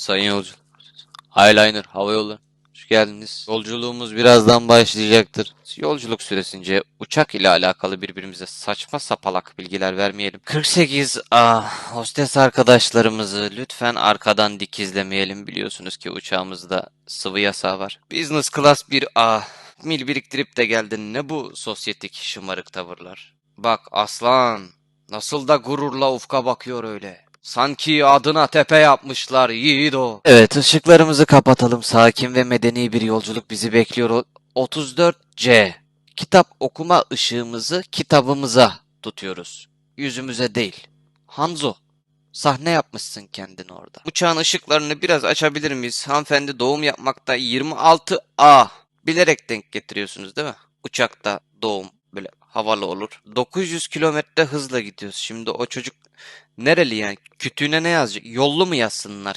Sayın yolcu. Highliner Hava Yolları. Hoş geldiniz. Yolculuğumuz birazdan başlayacaktır. Yolculuk süresince uçak ile alakalı birbirimize saçma sapalak bilgiler vermeyelim. 48 ah hostes arkadaşlarımızı lütfen arkadan dikizlemeyelim. Biliyorsunuz ki uçağımızda sıvı yasağı var. Business class bir ah mil biriktirip de geldin. Ne bu sosyetik şımarık tavırlar? Bak aslan nasıl da gururla ufka bakıyor öyle. Sanki adına tepe yapmışlar yiğido. Evet ışıklarımızı kapatalım. Sakin ve medeni bir yolculuk bizi bekliyor. O- 34C. Kitap okuma ışığımızı kitabımıza tutuyoruz. Yüzümüze değil. Hanzo. Sahne yapmışsın kendin orada. Uçağın ışıklarını biraz açabilir miyiz? Hanımefendi doğum yapmakta 26A. Bilerek denk getiriyorsunuz değil mi? Uçakta doğum böyle havalı olur. 900 kilometre hızla gidiyoruz. Şimdi o çocuk nereli yani? Kütüğüne ne yazacak? Yollu mu yazsınlar?